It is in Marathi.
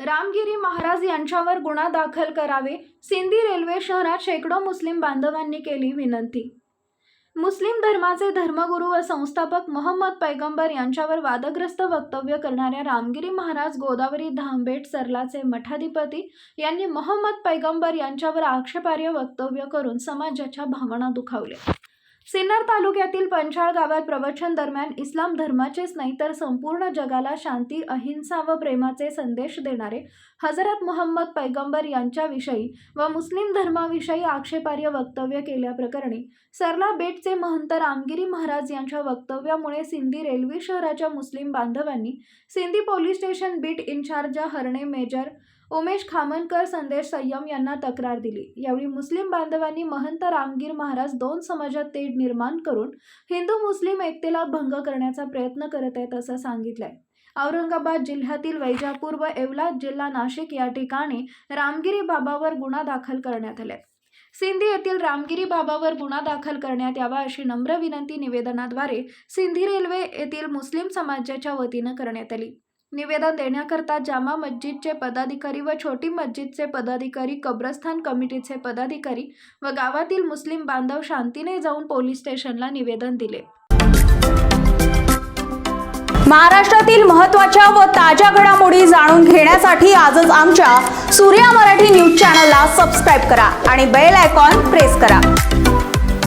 रामगिरी महाराज यांच्यावर गुन्हा दाखल करावे सिंधी रेल्वे शहरात शेकडो मुस्लिम बांधवांनी केली विनंती. मुस्लिम धर्माचे धर्मगुरू व संस्थापक मोहम्मद पैगंबर यांच्यावर वादग्रस्त वक्तव्य करणाऱ्या रामगिरी महाराज गोदावरी धामबेट सरलाचे मठाधिपती यांनी मोहम्मद पैगंबर यांच्यावर आक्षेपार्ह वक्तव्य करून समाजाच्या भावना दुखावल्या. सिन्नर तालुक्यातील पंचाळ गावात प्रवचन दरम्यान इस्लाम धर्माचेच नाही तर संपूर्ण जगाला शांती अहिंसा व प्रेमाचे संदेश देणारे हजरत मोहम्मद पैगंबर यांच्याविषयी व मुस्लिम धर्माविषयी आक्षेपार्ह वक्तव्य केल्याप्रकरणी सरला बेटचे महंत रामगिरी महाराज यांच्या वक्तव्यामुळे सिंधी रेल्वे शहराच्या मुस्लिम बांधवांनी Sindhi police station beat in charge Harne major Umesh Khamankar संदेश संयम यांना तक्रार दिली. यावेळी मुस्लिम बांधवांनी महंत रामगीर महाराज दोन समाजात तेढ निर्माण करून हिंदू मुस्लिम एकतेला भंग करण्याचा प्रयत्न करत आहेत असं सांगितलंय. औरंगाबाद जिल्ह्यातील वैजापूर व येवला जिल्हा नाशिक या ठिकाणी रामगिरी बाबावर गुन्हा दाखल करण्यात आलाय. सिंधी येथील रामगिरी बाबावर गुन्हा दाखल करण्यात यावा अशी नम्र विनंती निवेदनाद्वारे सिंधी रेल्वे येथील मुस्लिम समाजाच्या वतीनं करण्यात आली. निवेदन देण्याकरता जामा मस्जिदचे पदाधिकारी व छोटी मस्जिदचे पदाधिकारी कब्रस्थान कमिटीचे पदाधिकारी व गावातील मुस्लिम बांधव शांतीने जाऊन पोलीस स्टेशनला निवेदन दिले. महाराष्ट्रातील महत्त्वाच्या व ताज्या घडामोडी जाणून घेण्यासाठी आजच आमच्या सूर्या मराठी न्यूज चॅनलला सबस्क्राईब करा आणि बेल आयकॉन प्रेस करा.